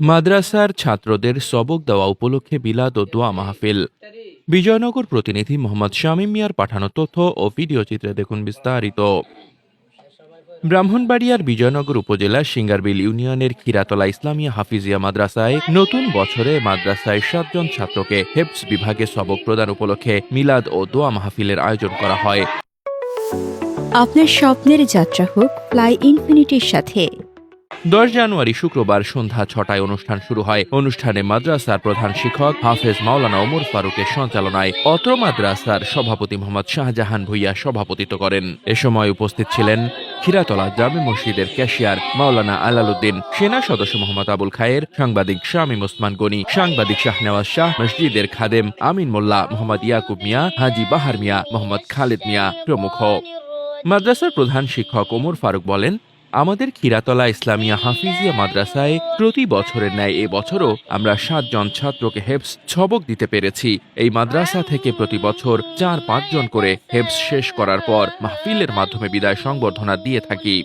মাদ্রাসার ছাত্রদের সবক দেওয়া উপলক্ষে বিলাদ ও দোয়া মাহফিল। বিজয়নগর প্রতিনিধি মোহাম্মদ শামীম মিয়ার পাঠানো তথ্য ও ভিডিও চিত্রে দেখুন বিস্তারিত। ব্রাহ্মণবাড়িয়ার বিজয়নগর উপজেলার সিঙ্গারবিল ইউনিয়নের খিরাতলা ইসলামিয়া হাফিজিয়া মাদ্রাসায় নতুন বছরে মাদ্রাসায় সাতজন ছাত্রকে হেপস বিভাগে সবক প্রদান উপলক্ষে মিলাদ ও দোয়া মাহফিলের আয়োজন করা হয়। আপনার স্বপ্নের যাত্রা হোক ফ্লাই ইনফিনিটির সাথে দশ জানুয়ারি শুক্রবার সন্ধ্যা ছটায় অনুষ্ঠান শুরু হয়। অনুষ্ঠানে মাদ্রাসার প্রধান শিক্ষক হাফেজ মাওলানা ওমর ফারুকের সঞ্চালনায় অত্র মাদ্রাসার সভাপতি মোহাম্মদ শাহজাহান ভুইয়া সভাপতিত্ব করেন। এ সময় উপস্থিত ছিলেন খিরাতলা জামে মসজিদের ক্যাশিয়ার মাওলানা আলালউদ্দিন, সেনা সদস্য মোহাম্মদ আবুল খায়ের, সাংবাদিক শামীম ওসমান গনি, সাংবাদিক শাহনেওয়াজ শাহ, মসজিদের খাদেম আমিন মোল্লা, মোহাম্মদ ইয়াকুব মিয়া, হাজি বাহার মিয়া, মোহাম্মদ খালেদ মিয়া প্রমুখ। মাদ্রাসার প্রধান শিক্ষক ওমর ফারুক বলেন আমাদের খিরাতলা ইসলামিয়া হাফিজিয়া মাদ্রাসায় প্রতি বছরের ন্যায় এবছরও আমরা সাতজন ছাত্রকে হেফস ছবক দিতে পেরেছি। এই মাদ্রাসা থেকে প্রতি বছর চার পাঁচজন করে হেফস শেষ করার পর মাহফিলের মাধ্যমে বিদায় সংবর্ধনা দিয়ে থাকি।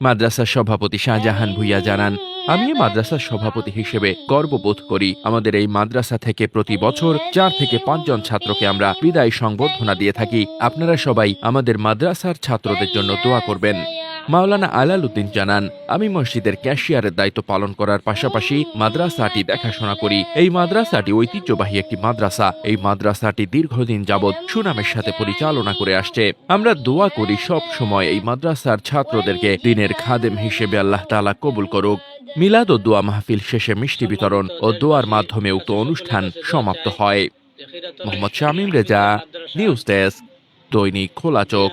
মাদ্রাসার সভাপতি শাহজাহান ভুইয়া জানান, আমি মাদ্রাসার সভাপতি হিসেবে গর্ববোধ করি। আমাদের এই মাদ্রাসা থেকে প্রতি বছর চার থেকে পাঁচজন ছাত্রকে আমরা বিদায় সংবর্ধনা দিয়ে থাকি। আপনারা সবাই আমাদের মাদ্রাসার ছাত্রদের জন্য দোয়া করবেন। মাওলানা আলাল উদ্দিন জানান, আমি মসজিদের ক্যাশিয়ারের দায়িত্ব পালন করার পাশাপাশি মাদ্রাসাটি দেখাশোনা করি। এই মাদ্রাসাটি ঐতিহ্যবাহী একটি মাদ্রাসা। এই মাদ্রাসাটি দীর্ঘদিন যাবৎ সুনামের সাথে পরিচালনা করে আসছে। আমরা দোয়া করি সব সময় এই মাদ্রাসার ছাত্রদেরকে দিনের খাদেম হিসেবে আল্লাহ তালা কবুল করুক। মিলাদ ও দোয়া মাহফিল শেষে মিষ্টি বিতরণ ও দোয়ার মাধ্যমে উক্ত অনুষ্ঠান সমাপ্ত হয়। Mohammad Shamim Reza, news desk, Dainik Khola Chokh.